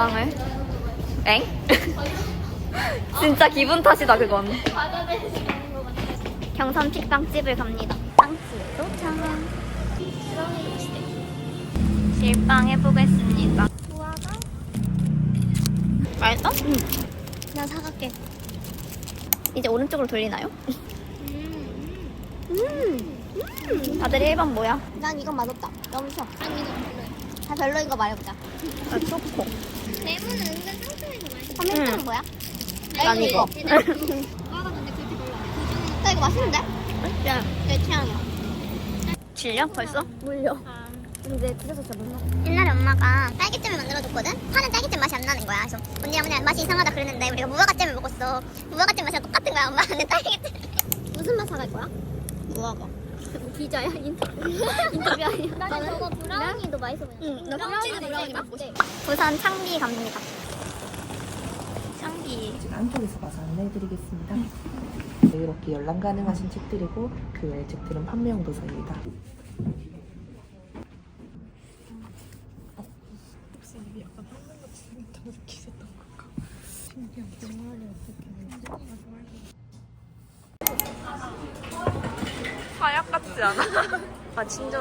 가방을 엥? 진짜 기분 탓이다 그건. 경산 픽빵집을 갑니다. 빵집 도착. 실빵 해보겠습니다. 맛있어? 응. 나 사갈게. 이제 오른쪽으로 돌리나요? 음. 다들 1번 뭐야? 난 이건 맛없다. 너무 싫어. 아니 이거 별로야. 다 별로인 거 말해보자. 나 초코. 레몬은 은근 상큼해서 맛있어. 응. 선민증은 뭐야? 난 이거. 과가 근데 그렇게 별로 안 해. 나 이거 맛있는데? 야, 내 취향이야. 질려 벌써? 물려. 근데 드셔서 진짜 못 먹어. 옛날에 엄마가 딸기잼을 만들어줬거든? 파는 딸기잼 맛이 안 나는 거야. 그래서 언니랑 그냥 맛이 이상하다 그랬는데 우리가 무화과잼을 먹었어. 무화과잼 맛이랑 똑같은 거야, 엄마. 근데 딸기잼. 무슨 맛 사갈 거야? 무화과. 기자야? 인터뷰. 인터뷰 아니야? 나는 저거 브라우니도 맛있어 보여. 응, 나 브라우니 브라우니 먹고 싶어. 부산 창비 갑니다. 창비. 지금 안쪽에서 가서 안내해드리겠습니다. 네, 이렇게 열람 가능하신 책들이고 그 외의 책들은 판매용 도서입니다. 사약 같지 않아?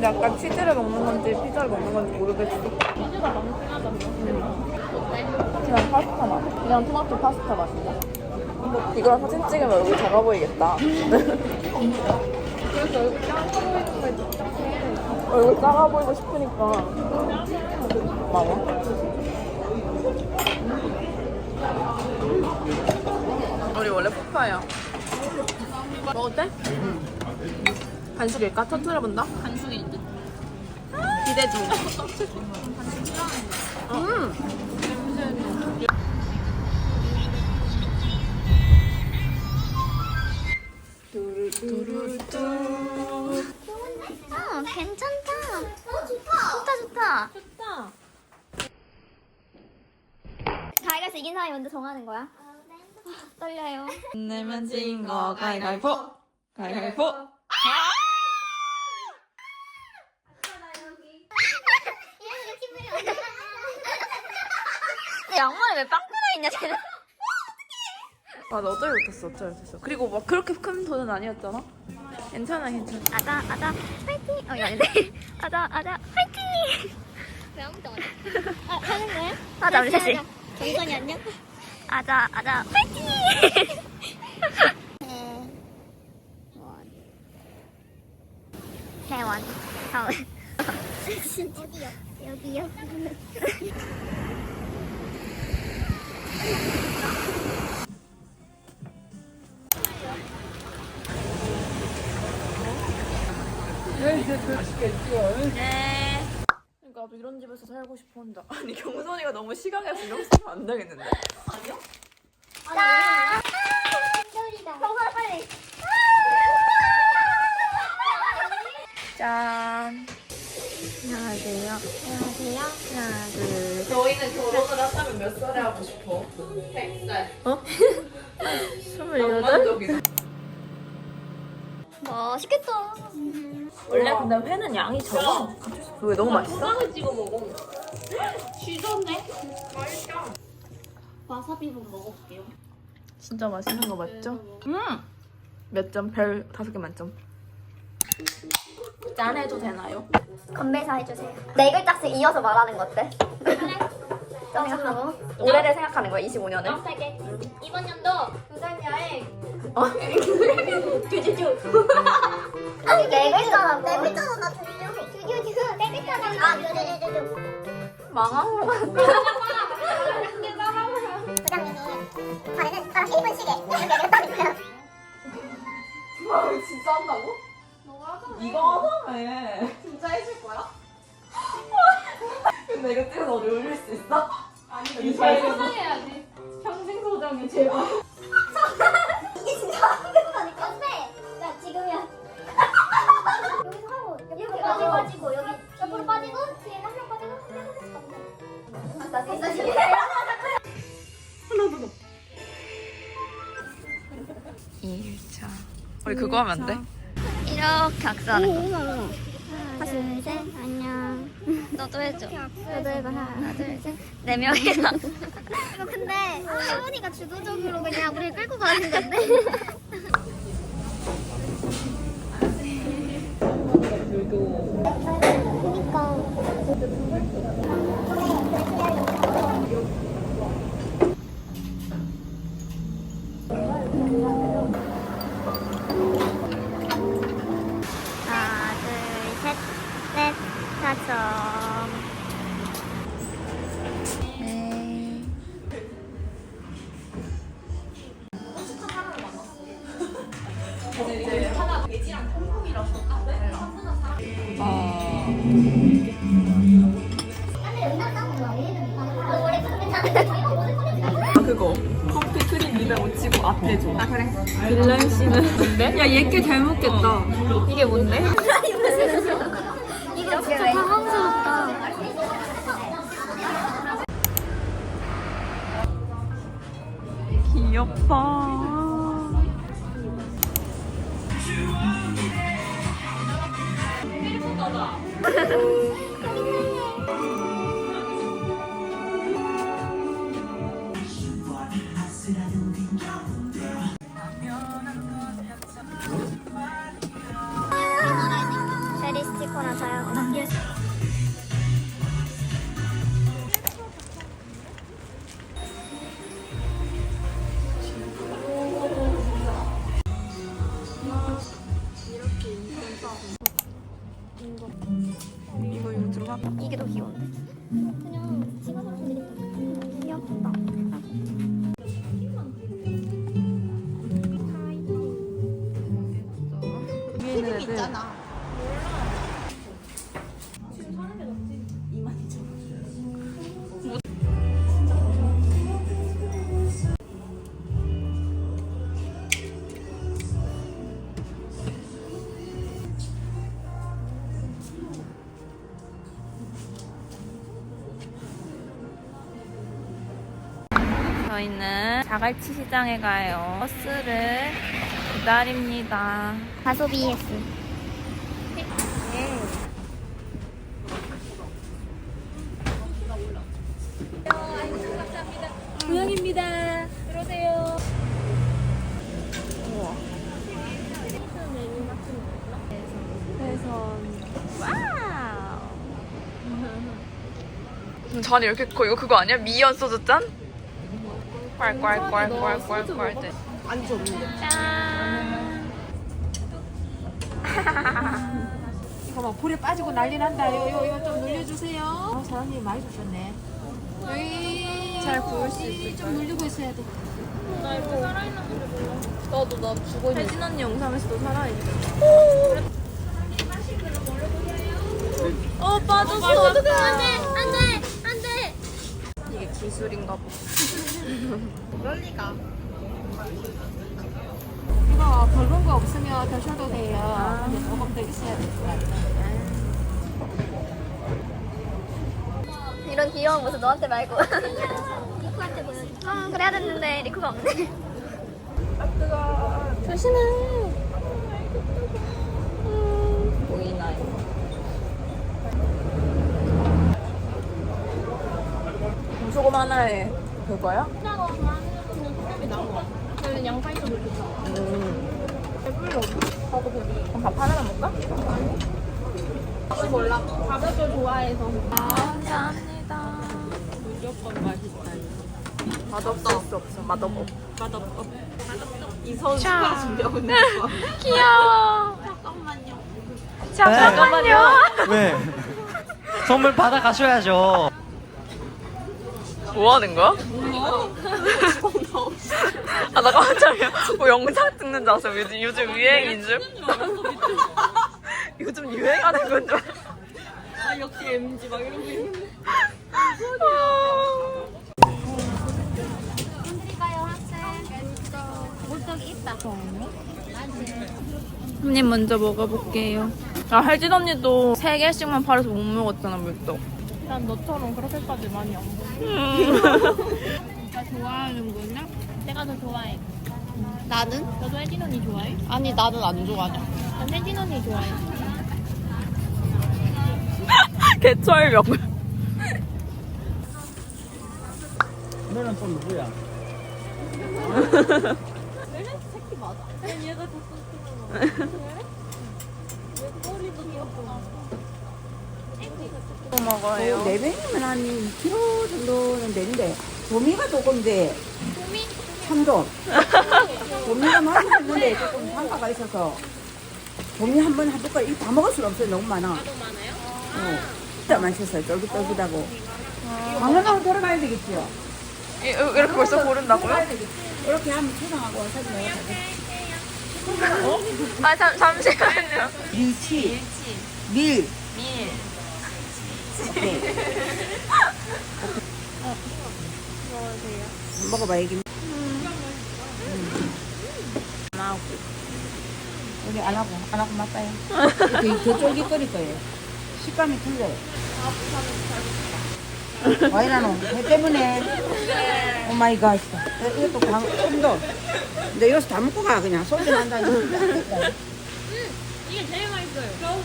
근데 약간 치즈를 먹는 건지 피자를 먹는 건지 모르겠어. 치즈가 많긴 하다. 그냥 파스타 맛. 그냥 토마토 파스타 맛인데? 이거랑 사진 찍으면 얼굴 작아 보이겠다. 그래서 얼굴 작아 보이는 거 얼굴 작아 보이고 싶으니까. 고마워. 우리 원래 푸파야. 먹어도 돼? 간식일까? 터트려본다? 간식일 듯. 기대 중. 음. 어, 괜찮다. 어, 좋다. 좋다, 좋다. 가위가서 이긴 사람이 먼저 정하는 거야? 아, 떨려요. 내면 진거 가위가위보. 가위가위보. 양말에 왜빵 뜯어 있냐, 쟤는? 맞아 어쩔 못했어 어쩔 못했어. 그리고 막 그렇게 큰 돈은 아니었잖아. 괜찮아 괜찮아. 아자, 아자, 화이팅! 어, 아닌데. 아자, 아자, 화이팅! 왜 아무도 안 해? 아, 하는 거야? 하자, 우리 셋이. 경선이 안녕? 아자, 아자, 화이팅! 대원. 다운. 어디요? 여기요? 네. 그러니까 나도 이런 집에서 살고 싶어 한다. 아니 경선이가 너무 이런 거 쓰면 안 되겠는데. 짠! 소리다. 성선아, 빨리. 둘, 너희는 결혼을 한다면 몇 살에 하고 싶어? 100살. 스물여덟? 낭만적이다. 맛있겠다. 원래 근데 회는 양이 적어. 왜 너무 맛있어? 와사비만 먹어볼게요. 진짜 맛있는 거 맞죠? 음. 몇 점? 별 다섯 개 만점. 짠 해도 되나요? 건배사 해주세요. 네 글자씩 이어서 말하는 거 어때? 저 생각하고 올해를 생각하는 거야, 25년을. 세게. 이번 연도 부산 여행. 어? 아니, 네 글자라고. 네 글자로 나 주주. 주주 주주. 네 글자로. 아 주주. 망한 거 같아. 부장님이 전에는 저랑 1분 시계 이렇게 얘기했다니까요. 진짜 한다고? 이거 하자며. 진짜 해줄 거야? 근데 이거 찍어서 어디 올릴 수 있어? 이 제일 해야지. 평생 소정이 제발. 이게 진짜 안 된다니까. 연습해. 야 지금이야. 여기서 하고 여기 빠지고 빠지고 여기 옆으로 빠지고 뒤에 한명 빠지고 한명 빠지고. 다시 다시. 2일차. 우리 그거 하면 안 돼? 이렇게 악수하는 거. 하나 둘 셋 안녕. 너도 해줘. 너도 해봐 하나 둘 셋. 네 명이서. 이거 근데 혜원이가 주도적으로 그냥 우리 끌고 가는 건데. 그니까. 그거. 커피 크림 입에 묻히고 앞에 줘. 아, 그래. 빌라인 씨는 뭔데? 야, 얘께 잘 먹겠다. 이게 뭔데? 이거 진짜 당황스럽다. 귀엽다. 베리 저희는 자갈치 시장에 가요. 버스를 기다립니다. 가소 BS. 고양입니다. 들어오세요. 무슨 잔이 이렇게 커? 이거 그거 아니야? 미연 소주 짠? 꼴꼴꼴꼴꼴꼴꼴 때. 안주 없는 짠. 이거 막 볼에 빠지고 난리 난다. 요, 요, 요좀 늘려주세요. 아, 사장님 많이 주셨네. 여기 잘 구울 수 여기 좀 늘리고 있어야 돼. 나도 나 죽어. 혜진 언니 영상에서도 살아있어. 어 빠졌어. 어떡해. 안돼 안돼. 기술인가 봐. 이거 별론 거 없으면 드셔도 돼요. 근데 조금 더 있어야 될것 같아요. 이런 귀여운 모습 너한테 말고. 리쿠한테 보여줘. 음, 그래야 됐는데 리쿠가 없네. 조심해. 보이나요? 조금 하나에 그거야? 저는 양파이 좀 넣겠다. 그럼 밥 하나만 먹까? 혹시 몰라. 가볍게 좋아해서. 감사합니다. 무조건 맛있다. 맛없어 없어 없어 맛없어. 맛없어. 이서우 추가 준비하고 있는 거. 귀여워. 잠깐만요. 자, 잠깐만요. 왜? 선물 받아 가셔야죠. 뭐 하는 거야? 아, 나 깜짝이야. 뭐 영상 찍는 줄 알았어. 요즘, 요즘 유행인 줄. 요즘 유행하는 건 줄. 알았어. 언니 먼저 먹어볼게요. 아, 할진 언니도 세 개씩만 팔아서 못 먹었잖아, 물떡. 난 너처럼 그렇게까지 많이 안 먹어. 진짜 좋아하는구나? 내가 더 좋아해. 나는? 너도 혜진 언니 좋아해? 아니 나는 안 좋아하냐. 난 혜진 언니 좋아해. 개철벽. 너는 또 누구야? 뭐 먹어요? 네 명이면 한 2kg 정도는 되는데 도미가 조금 이제 도미? 참돔 도미가 맛있는데 조금 단가가 있어서 도미 한번한 젓갈 이다 먹을 수는 없어요. 너무 많아. 너무 많아요? 어 진짜 맛있어요. 쫄깃쫄깃하고. 방문하고 들어가야 되겠지요. 이- 이렇게 벌써 고른다고요? 이렇게 하면 초장하고 사진 먹어요 아, 잠, 잠시만요. 밀치. 밀. 밀. 오케이 먹어봐 이게 안 하고 안 하고 맞아요. 되게 더 쫄깃거릴 거예요. 식감이 틀려요. 와이라노 배 때문에 오 마이 갓. 이것도 강 좀더 근데 여기서 다 먹고 가 그냥 소주 이거 이게 제일 맛있어요.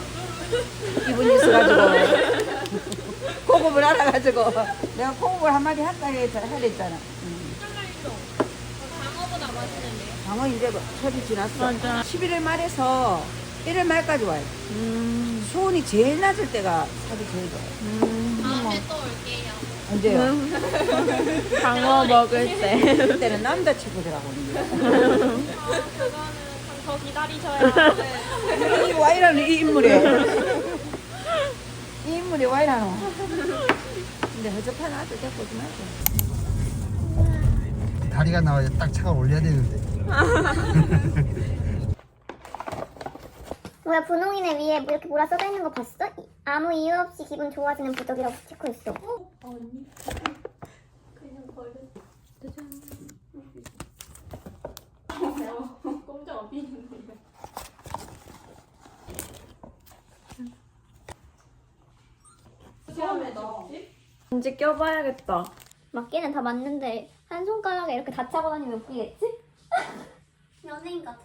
기분이 있어가지고 고급을 알아가지고 내가 고급을 한마디 할까 해서 하랬잖아. 음. 방어보다 맛있는데요? 방어 이제 뭐 철이 지났어. 맞아. 11월 말에서 1월 말까지 와요. 음. 수온이 제일 낮을 때가 살이 제일 좋아요. 다음에 또 올게요. 언제요? 방어 먹을 때. 그때는 남자 친구들하고 오는 거예요. 그거는 더 기다리셔야. 네. 이 와이라는 이 인물이에요. 말고. 다리가 나와야 딱 차가 올려야 되는데. 뭐야 분홍이네 위에 뭐 이렇게 뭐라 써져 있는 거 봤어? 이- 아무 이유 없이 기분 좋아지는 부적이라고 스티커 있어. 이제 껴봐야겠다. 맞기는 다 맞는데 한 손가락에 이렇게 다 차고 다니면 웃기겠지? 연예인 같아.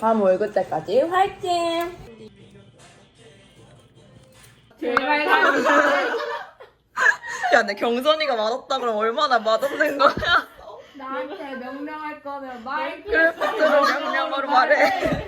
다음 월급 때까지 화이팅! 제발 야, 근데 경선이가 맛없다 그러면 얼마나 맛없는 거야? 나한테 명령할 거면 말. 크래프트로 명령으로 말해.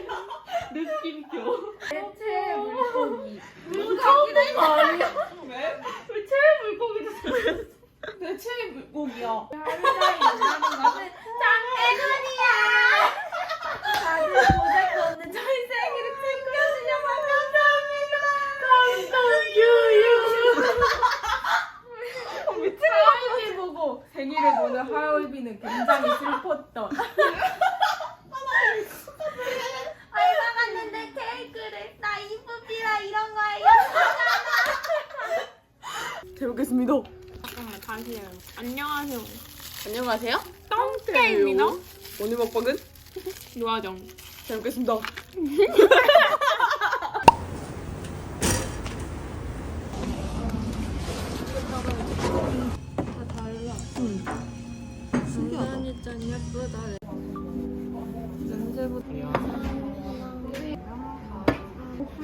하얼빈 보고 생일을 보는 하얼빈은 굉장히 슬펐던. 알바갔는데 케이크를 나 이쁘피라 이런 거 알려. 잘 먹겠습니다. 잠깐만 다시 해요. 안녕하세요. 똥개입니다. 오늘 먹방은? 노아정. 잘 먹겠습니다.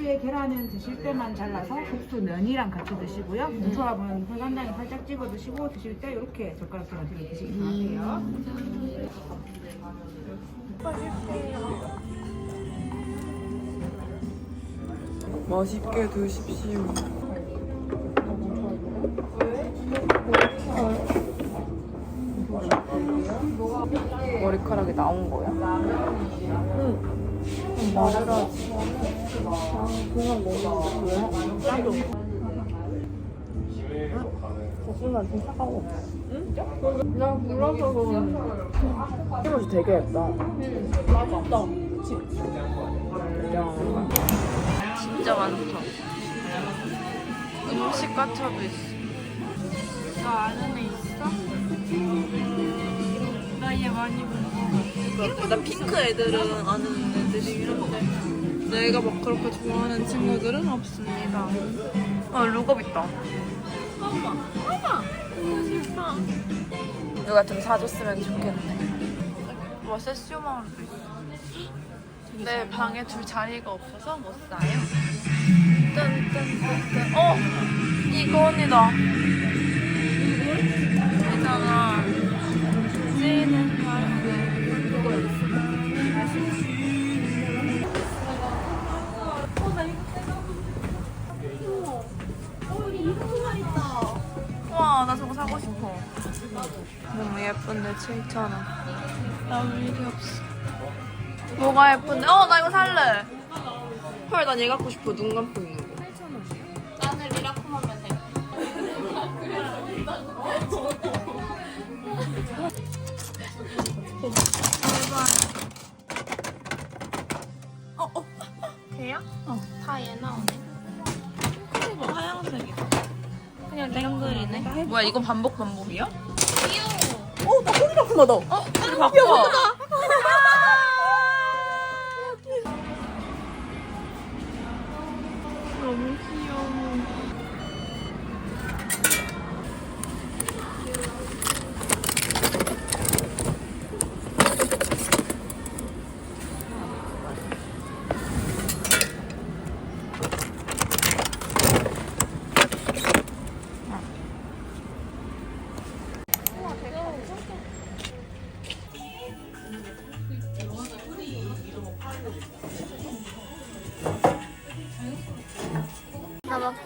국수에 계란은 드실 때만 잘라서 국수 면이랑 같이 드시고요. 무조합은 불간장에 살짝 찍어 드시고 드실 때 이렇게 젓가락처럼 들어 드시기 바라세요. 맛있게 드십시오. 머리카락이 나온 거야? 응. 아, 그냥 먹는데 왜? 나도. 볶음면 좀 차가워. 응? 나 불어서 그런지 되게 얇다. 응, 맛있다. 진짜 많다. 음식 가차도 있어. 나 아는 애 있어? 나얘 많이 본거 나 핑크 애들은 아는 애들이 이런데 내가 막 그렇게 좋아하는 친구들은 없습니다. 아 룩업 있다. 어머 어머 진짜. 누가 좀 사줬으면 좋겠네. 뭐 세슈마을도 있어. 내 방에 둘 자리가 없어서 못 사요. 짠짠짠짠. 어! 이거 언니다. 있잖아. 와, 나 저거 사고 싶어. 너무 예쁜데 7,000원. 나왜 이리 없어. 뭐가 예쁜데? 어, 나 이거 살래. 헐, 난 얘 갖고 싶어. 눈 감고 있는 거. 나는 하면 돼. 걔야? 다얘 나오네. 하얀색이다. 그냥 랭글이네. 뭐야, 이건 반복 반복이야? 귀여워. 어, 나 꼬리 바꾼 거다. 어, 꼬리 바꿔. 너무 귀여워.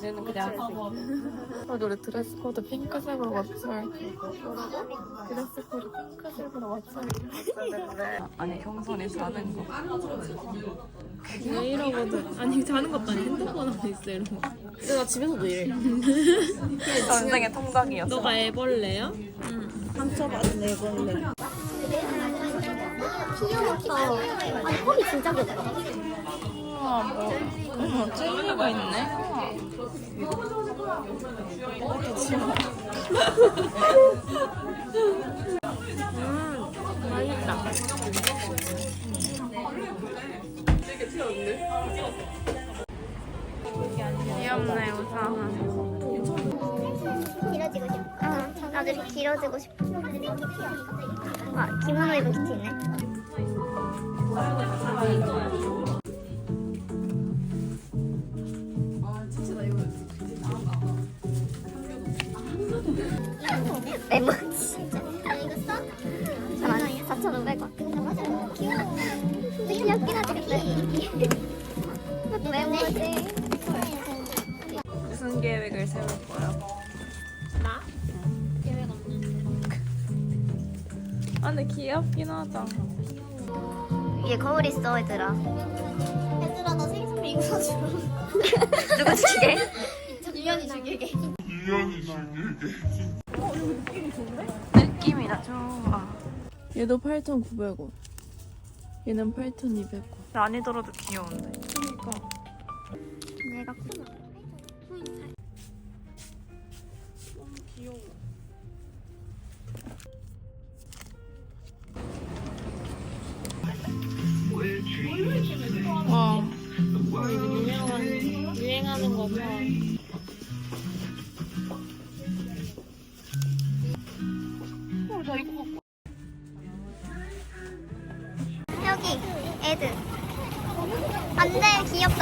페. 얘는 그냥 어, 노래 드레스 코드 핑크색으로 맞춰야 드레스 코드 핑크색으로 맞춰야 아니 경선이 자는 거 왜 이러거든. 아니 자는 것도 아니 핸드폰 하고 있어 이러고. 근데 나 집에서도 이래. 전생의 통닭이었어 너가 애벌레야? 귀여웠어. 아니 컵이 진짜 귀엽다. 뭐 어, 젤리가 있네 우와. 귀엽네 우상은 길어지고 싶어. 어, 나도 이렇게 길어지고 싶어. 와, 기모노 입은 키티 있네. 메모 진짜. 이거 써? 잠깐만, 4,500원. 귀여워. 귀엽긴 하지, 근데. 이것도 메모지. 무슨 계획을 세울 거야? 나? 계획 없는데. 아 근데 귀엽긴 하다 얘 거울 있어, 얘들아. 얘들아 나 생일 선물 이거 사줘. 누구 주게? 유연이 주게. 느낌이 나 좋아 얘도 8,900원. 얘는 8,200원. 많이 들어도 귀여운데 얘가 커. 와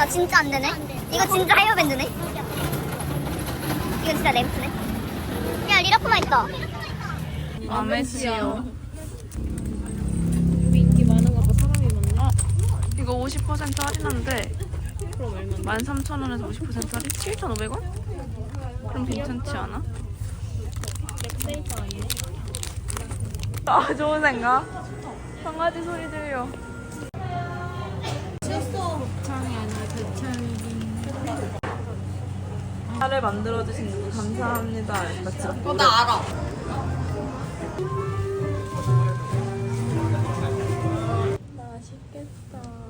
진짜 안 되네. 이거 진짜 헤어밴드네. 이거 진짜 램프네. 야, 리라코마 있다. 아메지요 우리 인기 많은 거 봐. 사람이 많네. 이거 50% 할인한데 그럼 얼마? 13,000원에서 50% 할인? 7,500원? 그럼 괜찮지 않아? 아 좋은 생각 강아지 소리 들려. 맛있어. 창이 아니라 대창이긴. 차를 만들어주신 분 감사합니다. 맞죠? 어, 나 알아. 맛있겠다.